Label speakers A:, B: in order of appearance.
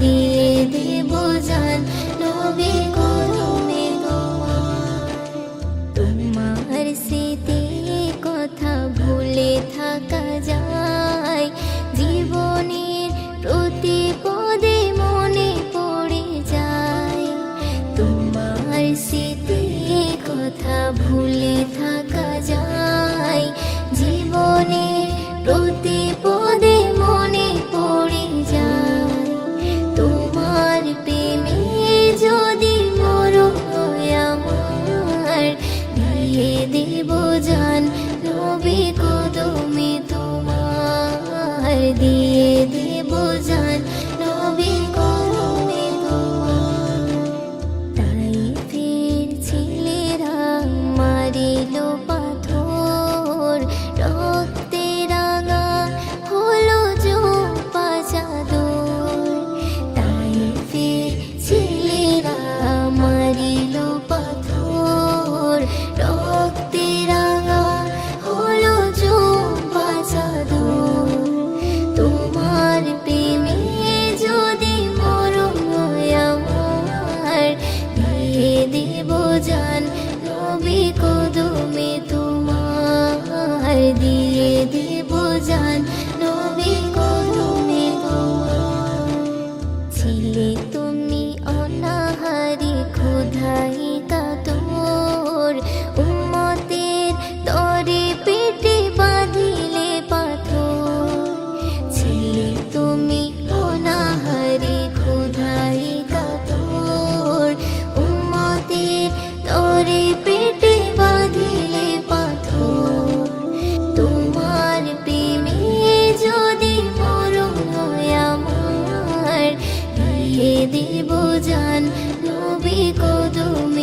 A: দিয়ে দেব জান, নবী তোমার স্মৃতি কথা ভুলে থাকা যায়, জীবনের প্রতি পদে মনে পড়ে যায়। তোমার স্মৃতি কথা ভুলে থাকা যায়, জীবনের দেব জান নবী কদম